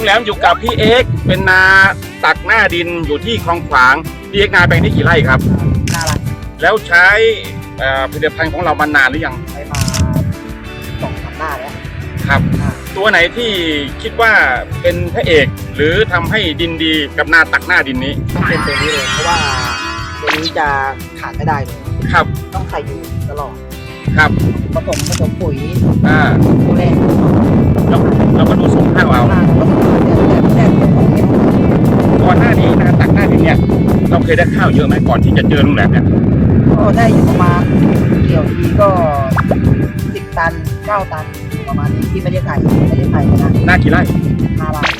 ลุงแหลมอยู่กับพี่เอ็กซ์เป็นนาตักหน้าดินอยู่ที่คลองขวางพี่เอ็กซ์นาแปลงนี้กี่ไร่ครับ น่ารักแล้วใช้เอ่อผลิตภัณฑ์ของเรามานานหรือยังไปมาสองสามหน้าแล้วครับ อ่าตัวไหนที่คิดว่าเป็นพระเอก หรือทำให้ดินดีกับนาตักหน้าดินนี้ต้องเป็นตัวนี้เลย เพราะว่าตัวนี้จะขาดไม่ได้เลยครับต้องใส่อยู่ตลอดครับผสมผสมปุ๋ยอ่าตัวแรกเรา เราเคยได้ข้าวเยอะไหมก่อนที่จะเจอลุงแหลมเนี่ยก็ได้อยู่ประมาณเกี่ยวทีก็สิบตันเก้าตันอยู่ประมาณนี้ที่ไม่ได้ใส่ไม่ได้ใส่นะหน้ากี่ไร่ห้าบาท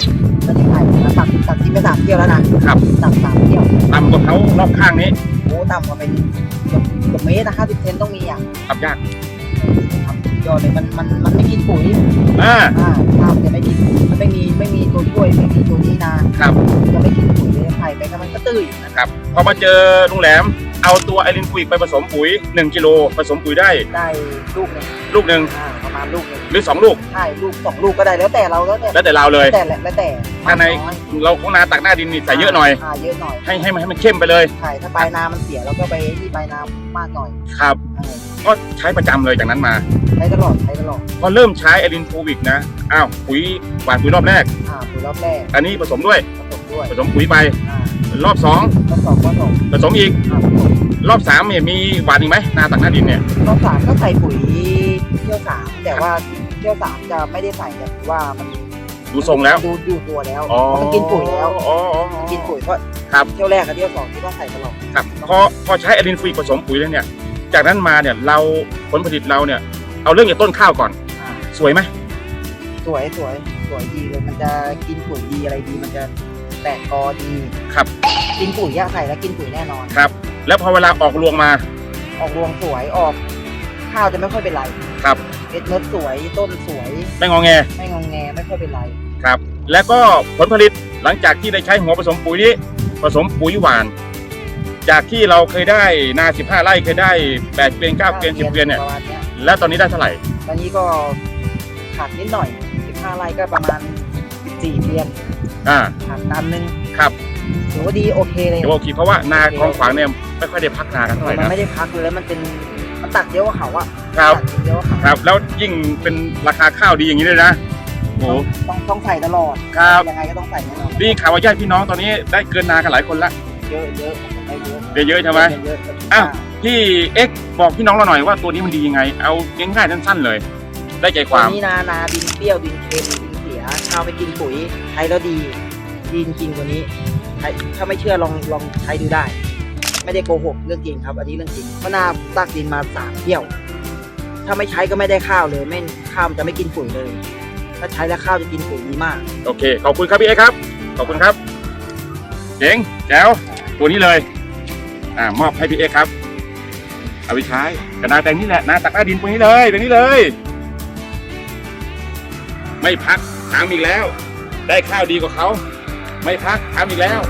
ไม่ได้ใส่นะตัดตัดทิ้งไปสามเที่ยวแล้วนะครับตัดสามเที่ยวต่ำกว่าเขารอบข้างนี้โอ้ต่ำกว่าเป็นเกือบเกือบเมตรนะห้าสิบเซนต้องมีอะทำยากครับยอดเลยมันมันมันไม่กินปุ๋ยอ่าอ่าข้าวมันจะไม่กินปุ๋ยมันไม่มีไม่มีตัวช่วยไม่มีตัวนี้นะครับมันจะไม่กินปุ๋ยเลยไผ่ ไปก็มันก็ตื้ออยู่นะ ครับพอมาเจอลุงแหลม เอาตัวไอรินคุยไปผสมปุ๋ย 1กิโลผสมปุ๋ยได้ได้ลูกหนึ่งลูกหนึ่งอ่าประมาณลูกหนึ่งหรือ 2 ลูก ใช่ลูกสองลูกก็ได้แล้วแต่เราแล้วแต่แล้วแต่เราเลยแล้วแต่แล้วแต่ถ้าใน มกอยเราของนาตักหน้าดินนี่ใส่เยอะหน่อยอ่าเยอะหน่อยให้ให้มันให้มันเข้มไปเลยใช่ถ้าปลายนามันเสียเราก็ไปที่ปลายนามากหน่อยครับ เออก็ใช้ประจำเลยจากนั้นมาใช้ตลอดใช้ตลอดพอเริ่มใช้ไอรินโควิกนะอ้าวปุ๋ยหวานปุ๋ยรอบแรก อ่าปุ๋ยรอบแรกอันนี้ผสมด้วยผสมด้วยผสมปุ๋ยไปอ่า รอบผสมผสม2ผสมอีกอ่าผสมรอบ3เนี่ยมีหวานอีกไหมนาตักหน้าดินเนี่ยรอบสามก็ใส่ปุ๋ยเที่ยวสามแต่ว่าเที่ยวสามจะไม่ได้ใส่แต่ถือว่ามันดูทรงแล้วดูดูตัวแล้วอ๋อเพราะมันกินปุ๋ยแล้วอ๋ออ๋อมันกินปุ๋ยเพราะครับ เที่ยวแรกกับเที่ยวสองที่ต้องใส่ตลอดครับพอพอใช้ไอรินฟรีผสมปุ๋ยแล้วเนี่ย จากนั้นมาเนี่ยเราผลผลิตเราเนี่ยเอาเรื่องจากต้นข้าวก่อนอ่าสวยไหมสวยสวยสวยดีเลยมันจะกินปุ๋ยดีอะไรดีมันจะ แตกกอดีครับ กินปุ๋ยยะใส่แล้วกินปุ๋ยแน่นอน ครับ แล้วพอเวลาออกรวงมา ออกรวงสวยออกข้าวจะไม่ค่อยเป็นไรครับเม็ดเม็ดสวยต้นสวย ไม่งอแงไม่งองแงไม่ค่อยเป็นไร ครับ แล้วก็ผลผลิตหลังจากที่ได้ใช้หัวผสมปุ๋ยนี้ผสมปุ๋ยหวาน จากที่เราเคยได้นา 15 ไร่เคยได้ 8 เกวียน 9 เกวียน 10 เกวียนเนี่ย ประมาณเนี้ยแล้วตอนนี้ได้เท่าไหร่ ตอนนี้ก็ขาดนิดหน่อย15ไร่ก็ประมาณ 14เดือนอ่าขาดตันหนึงครับถือว่าดีโอเคเลยเดี๋ยวโอเคเพราะว่านาคลองขวางเนี่ยไม่ค่อยได้พักนากันเท่าไหร่มันนะไม่ได้พักเลยแล้วมันเป็นมันตัดเยอะกว่าเขาอะครับตัดเยอะกว่าเขาครับ แล้วยิ่งเป็นราคาข้าวดีอย่างนี้เลยนะโอ้โหต้องต้องใส่ตลอดครับยังไงก็ต้องใส่แน่นอนนี่ข่าวว่าญาติพี่น้องตอนนี้ได้เกินนากันหลายคนละเยอะเยอะได้เยอะได้เยอะใช่ไหมด้เยอะอ้าวพี่เอ็กซ์บอกพี่น้องเราหน่อยว่าตัวนี้มันดียังไง เอาง่ายๆสั้นๆเลย ได้ใจคตัววามนี้นานาดินเปรี้ยวดินเค็มดินเสี ยข้าวไปกินปุ๋ยใช้แล้วดีดีจริงๆตัวนี้ใถ้าไม่เชื่อลองลองใช้ดูได้ ไม่ได้โกหกเรื่องจริงครับ อันนี้เรื่องจริงมะนาวตักดินมาสามเที่ยว ถ้าไม่ใช้ก็ไม่ได้ข้าวเลยไม่ข้าวมันจะไม่กินปุ๋ยเลย ถ้าใช้แล้วข้าวจะกินปุ๋ยดีมาก โอเค ขอบคุณครับพี่เอครับ ขอบคุณครับเจ๋งแจ๋วตัวนี้เลยอ่ามอบให้พี่เอครับเอาไปใช้กระนาแตงนี่แหละนาตักหน้าดินตัวนี้เลยตัวนี้เลย ไม่พัก ทำอีกแล้ว ได้ข้าวดีกว่าเขา ไม่พักทำอีกแล้ว